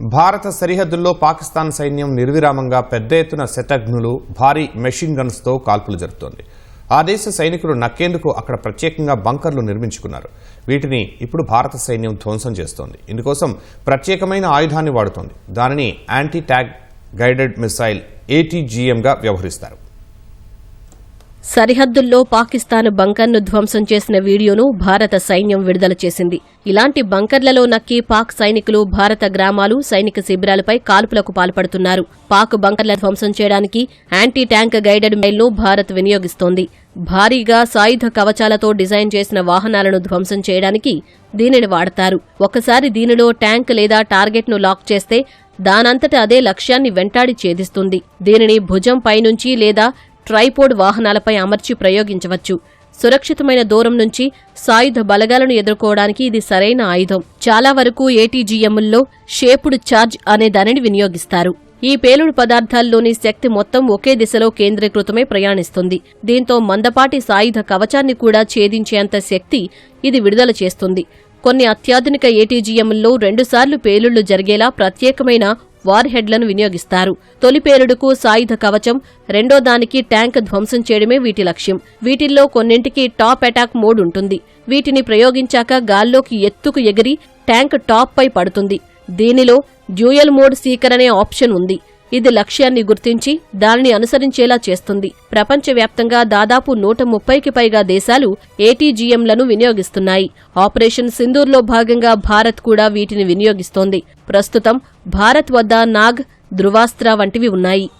భారత సరిహద్దుల్లో పాకిస్తాన్ సైన్యం నిర్విరామంగా పెద్ద ఎత్తున శతఘ్నులు భారీ మెషిన్ గన్స్తో కాల్పులు జరుపుతోంది. ఆ దేశ సైనికులు నక్కేందుకు అక్కడ ప్రత్యేకంగా బంకర్లు నిర్మించుకున్నారు. వీటిని ఇప్పుడు భారత సైన్యం ధ్వంసం చేస్తోంది. ఇందుకోసం ప్రత్యేకమైన ఆయుధాన్ని వాడుతోంది. దానిని యాంటీ ట్యాగ్ గైడెడ్ మిసైల్ ఏటీజీఎంగా వ్యవహరిస్తారు. సరిహద్దుల్లో పాకిస్తాన్ బంకర్ను ధ్వంసం చేసిన వీడియోను భారత సైన్యం విడుదల చేసింది. ఇలాంటి బంకర్లలో నక్కి పాక్ సైనికులు భారత గ్రామాలు సైనిక శిబిరాలపై కాల్పులకు పాల్పడుతున్నారు. పాక్ బంకర్ల ధ్వంసం చేయడానికి యాంటీ ట్యాంక్ గైడెడ్ మైల్ను భారత్ వినియోగిస్తోంది. భారీగా సాయుధ కవచాలతో డిజైన్ చేసిన వాహనాలను ధ్వంసం చేయడానికి దీనిని వాడతారు. ఒకసారి దీనిలో ట్యాంక్ లేదా టార్గెట్ను లాక్ చేస్తే దానంతట అదే లక్ష్యాన్ని వెంటాడి ఛేదిస్తుంది. దీనిని భుజం పైనుంచి లేదా ట్రైపోడ్ వాహనాలపై అమర్చి ప్రయోగించవచ్చు. సురక్షితమైన దూరం నుంచి సాయుధ బలగాలను ఎదుర్కోవడానికి ఇది సరైన ఆయుధం. చాలా వరకు ఏటీజీఎంల్లో షేపుడ్ ఛార్జ్ అనే దానిని వినియోగిస్తారు. ఈ పేలుడు పదార్థాల్లోని శక్తి మొత్తం ఒకే దిశలో కేంద్రీకృతమై ప్రయాణిస్తుంది. దీంతో మందపాటి సాయుధ కవచాన్ని కూడా ఛేదించేంత శక్తి ఇది విడుదల చేస్తుంది. కొన్ని అత్యాధునిక ఏటీజీఎంల్లో రెండుసార్లు పేలుళ్ళు జరిగేలా ప్రత్యేకమైన వార్ హెడ్లను వినియోగిస్తారు. తొలి పేలుడుకు సాయుధ కవచం రెండో దానికి ట్యాంక్ ధ్వంసం చేయడమే వీటి లక్ష్యం. వీటిల్లో కొన్నింటికి టాప్ అటాక్ మోడ్ ఉంటుంది. వీటిని ప్రయోగించాక గాల్లోకి ఎత్తుకు ఎగిరి ట్యాంక్ టాప్ పై పడుతుంది. దీనిలో డ్యూయల్ మోడ్ సీకర్ అనే ఆప్షన్ ఉంది. ఇది లక్ష్యాన్ని గుర్తించి దానిని అనుసరించేలా చేస్తుంది. ప్రపంచవ్యాప్తంగా దాదాపు నూట ముప్పైకి పైగా దేశాలు ఏటీజీఎంలను వినియోగిస్తున్నాయి. ఆపరేషన్ సింధూర్లో భాగంగా భారత్ కూడా వీటిని వినియోగిస్తోంది. ప్రస్తుతం భారత్ వద్ద నాగ్ ధృవాస్త్ర వంటివి ఉన్నాయి.